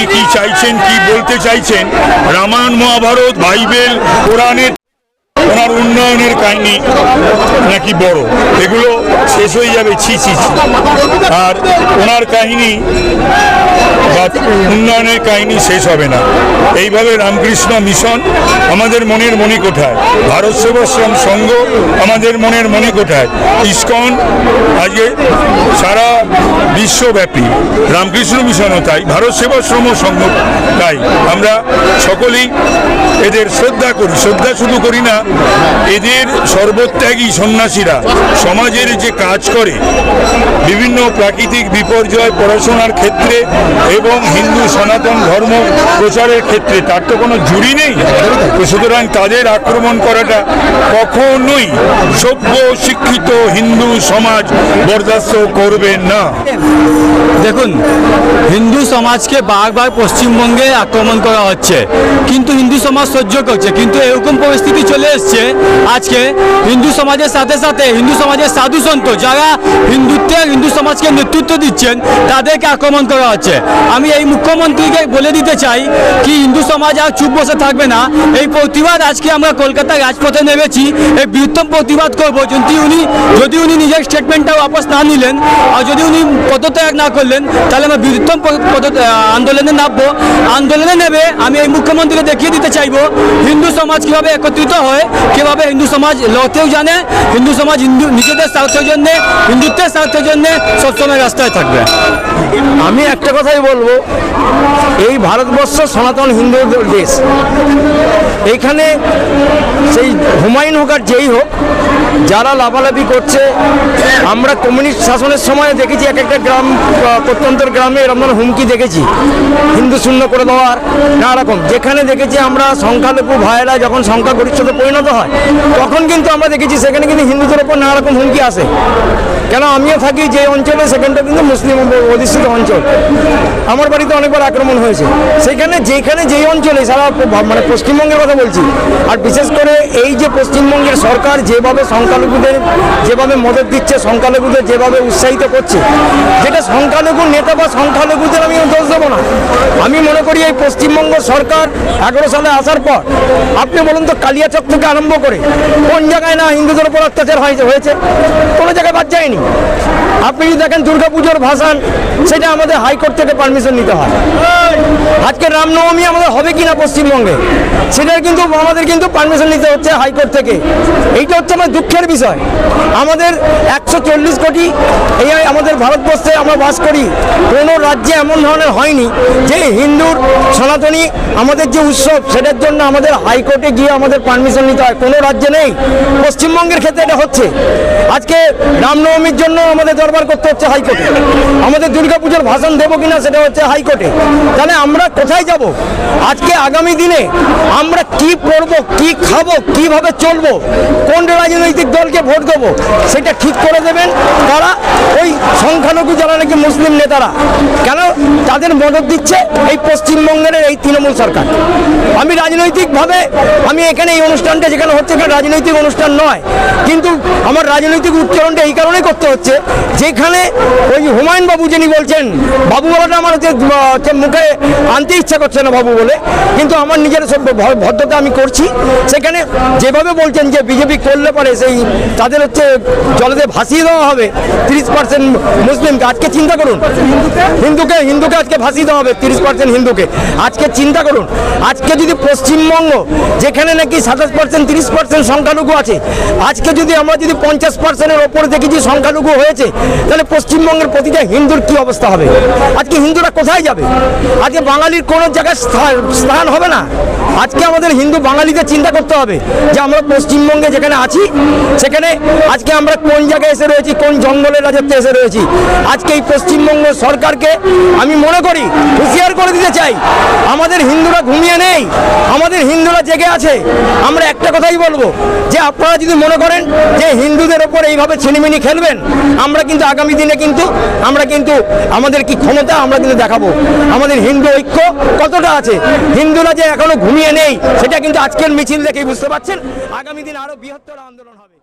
উনি কি চাইছেন, কি বলতে চাইছেন? রামায়ণ, মহাভারত, বাইবেল, কোরআনের, ওনার উন্নয়নের কাহিনী নাকি বড়? এগুলো শেষ হয়ে যাবে, ছি ছি ছি। আর ওনার কাহিনী বা উন্নয়নের কাহিনী শেষ হবে না। এইভাবে রামকৃষ্ণ মিশন আমাদের মনের মনে কোঠায়। ভারত সেবাশ্রম সংঘ আমাদের মনের মনে কোঠায়। ইস্কন, আজকে সারা বিশ্বব্যাপী। রামকৃষ্ণ মিশনও তাই, ভারত সেবাশ্রম সংঘ তাই। আমরা সকলেই এদের শ্রদ্ধা করি। শ্রদ্ধা শুধু করি না, এদের সর্বত্যাগী সন্ন্যাসীরা, সমাজের যে কাজ করে, বিভিন্ন প্রাকৃতিক বিপর্যয় পড়াশোনার ক্ষেত্রে এবং হিন্দু সনাতন ধর্ম প্রচারের ক্ষেত্রে, তার তো কোনো জুড়ি নেই। সুতরাং তাদের আক্রমণ করাটা কখনোই সভ্য, শিক্ষিত হিন্দু সমাজ বরদাস্ত করবে না। দেখুন, হিন্দু সমাজকে বারবার পশ্চিমবঙ্গে আক্রমণ করা হচ্ছে। কিন্তু হিন্দু সমাজ সহ্য করছে, কিন্তু এরকম পরিস্থিতি চলে এসছে আজকে হিন্দু সমাজের সাথে সাথে হিন্দু সমাজের সাধু সন্ত যারা হিন্দুত্বের হিন্দু সমাজকে নেতৃত্ব দিচ্ছেন, তাদেরকে আক্রমণ করা হচ্ছে। আমি এই মুখ্যমন্ত্রীকে বলে দিতে চাই কি হিন্দু সমাজ আর চুপ বসে থাকবে না। এই প্রতিবাদ আজকে আমরা কলকাতার রাজপথে নেমেছি, এই বৃহত্তম প্রতিবাদ করব। যদি উনি যদি উনি নিজের স্টেটমেন্টটা বাপস না নিলেন, আর যদি উনি পদত্যাগ না করলেন, তাহলে আমরা বৃহত্তম আন্দোলনে নামবো। আন্দোলনে নেবে আমি এই মুখ্যমন্ত্রীকে দেখিয়ে দিতে চাইব, হিন্দু সমাজ কীভাবে একত্রিত হয়, কীভাবে হিন্দু সমাজ লড়তেও জানে, হিন্দু সমাজ হিন্দু, নিজেদের স্বার্থের জন্য, হিন্দুত্বের স্বার্থের জন্য সবসময় রাস্তায় থাকবে। আমি একটা কথাই বলব, এই ভারতবর্ষ সনাতন হিন্দুদের দেশ। এইখানে সেই হুমায়ুন হোক আর যেই হোক, যারা লাভালাভি করছে, আমরা কমিউনিস্ট শাসনের সময় দেখেছি এক একটা গ্রাম প্রত্যন্তর প্রত্যন্ত গ্রামে এরকম হুমকি দেখেছি। হিন্দু শূন্য করে দেওয়ার নানা রকম। যেখানে দেখেছি আমরা সংখ্যালঘু ভাইয়েরা যখন সংখ্যা পরিচ্ছদে পরিণত হয়, তখন কিন্তু আমরা দেখেছি সেখানে কিন্তু হিন্দুদের ওপর নানা রকম হুমকি আসে। কেন আমিও থাকি যে অঞ্চলে, সেখানটা কিন্তু মুসলিম অধিষ্ঠিত অঞ্চল। আমার বাড়িতে অনেকবার আক্রমণ হয়েছে। সেখানে যেখানে যেই অঞ্চলে, সারা মানে পশ্চিমবঙ্গের কথা বলছি, আর বিশেষ করে এই যে পশ্চিমবঙ্গের সরকার যেভাবে সংখ্যালঘুদের যেভাবে মদত দিচ্ছে, সংখ্যালঘুদের যেভাবে উৎসাহিত করছে, যেটা সংখ্যালঘু নেতা বা সংখ্যালঘুদের আমি দোষ দেবো না। আমি মনে করি এই পশ্চিমবঙ্গ সরকার এগারো সালে আসার পর, আপনি বলুন তো কালিয়াচক থেকে আরম্ভ করে, কোন জায়গায় না হিন্দুদের উপর অত্যাচার হয়েছে হয়েছে, কোনো জায়গায় বাদ যায়নি? Amen. আপনি যদি দেখেন দুর্গাপুজোর ভাসান, সেটা আমাদের হাইকোর্ট থেকে পারমিশন নিতে হয়। আজকে রামনবমী আমাদের হবে কিনা পশ্চিমবঙ্গে, সেটার কিন্তু আমাদের কিন্তু পারমিশন নিতে হচ্ছে হাইকোর্ট থেকে। এইটা হচ্ছে আমার দুঃখের বিষয়। আমাদের একশো চল্লিশ কোটি এই আমাদের ভারতবর্ষে আমরা বাস করি, কোনো রাজ্যে এমন ধরনের হয়নি যে হিন্দুর সনাতনী আমাদের যে উৎসব, সেটার জন্য আমাদের হাইকোর্টে গিয়ে আমাদের পারমিশন নিতে হয়। কোনো রাজ্যে নেই। পশ্চিমবঙ্গের ক্ষেত্রে এটা হচ্ছে। আজকে রামনবমীর জন্য আমাদের দরবার করতে হচ্ছে হাইকোর্টে। আমাদের দুর্গাপুজোর ভাষণ দেবো কিনা সেটা হচ্ছে হাইকোর্টে। তাহলে আমরা কোথায় যাব? আজকে আগামী দিনে আমরা কি করব কি খাব, কীভাবে চলবো, কোন রাজনৈতিক দলকে ভোট দেবো সেটা ঠিক করে দেবেন তারা ওই সংখ্যালঘু যারা নাকি মুসলিম নেতারা। কেন? তাদের মদত দিচ্ছে এই পশ্চিমবঙ্গের এই তৃণমূল সরকার। আমি রাজনৈতিকভাবে, আমি এখানে এই অনুষ্ঠানটা যেখানে হচ্ছে এখানে রাজনৈতিক অনুষ্ঠান নয়, কিন্তু আমার রাজনৈতিক উচ্চারণটা এই কারণে করতে হচ্ছে, যেখানে ওই হুমায়ুন বাবু যিনি বলছেন, বাবু বলাটা আমার হচ্ছে মুখে আনতে ইচ্ছা করছে না বাবু বলে। কিন্তু আমার নিজের সব ভদ্রতা আমি করছি। সেখানে যেভাবে বলছেন যে বিজেপি করলে পারে সেই তাদের হচ্ছে জলেতে ভাসিয়ে দেওয়া হবে, তিরিশ পার্সেন্ট মুসলিমকে আজকে চিন্তা করুন। হিন্দুকে হিন্দুকে আজকে ভাসিয়ে দেওয়া হবে, তিরিশ পার্সেন্ট হিন্দুকে। আজকে চিন্তা করুন। আজকে যদি পশ্চিমবঙ্গ, যেখানে নাকি সাতাশ পার্সেন্ট তিরিশ পার্সেন্ট সংখ্যালঘু আছে, আজকে যদি আমরা যদি পঞ্চাশ পার্সেন্টের ওপরে দেখি যে সংখ্যালঘু হয়েছে, তাহলে পশ্চিমবঙ্গের প্রতিটা হিন্দুর কি অবস্থা হবে। আজকে হিন্দুরা কোথায় যাবে? আজকে বাঙালির কোনো জায়গায় স্থা- স্থান হবে না। আজকে আমাদের হিন্দু বাঙালিদের চিন্তা করতে হবে যে আমরা পশ্চিমবঙ্গে যেখানে আছি, সেখানে আজকে আমরা কোন জায়গায় এসে রয়েছি, কোন জঙ্গলের রাজত্বে এসে রয়েছি। আজকে এই পশ্চিমবঙ্গ সরকারকে আমি মনে করি, হুঁশিয়ার করে দিতে চাই, আমাদের হিন্দুরা ঘুমিয়ে নেই, আমাদের হিন্দুরা জেগে আছে। আমরা একটা কথাই বলব, যে আপনারা যদি মনে করেন যে হিন্দুদের ওপর এইভাবে ছিনিমিনি খেলবেন, আমরা কিন্তু আগামী দিনে কিন্তু, আমরা কিন্তু আমাদের কি ক্ষমতা আমরা কিন্তু দেখাবো। আমাদের হিন্দু ঐক্য কতটা আছে? হিন্দুরা যে এখনও ঘুমিয়ে নেই, সেটা কিন্তু আজকের মিছিল দেখেই বুঝতে পারছেন। আগামী দিন আরও বৃহত্তর আন্দোলন হবে।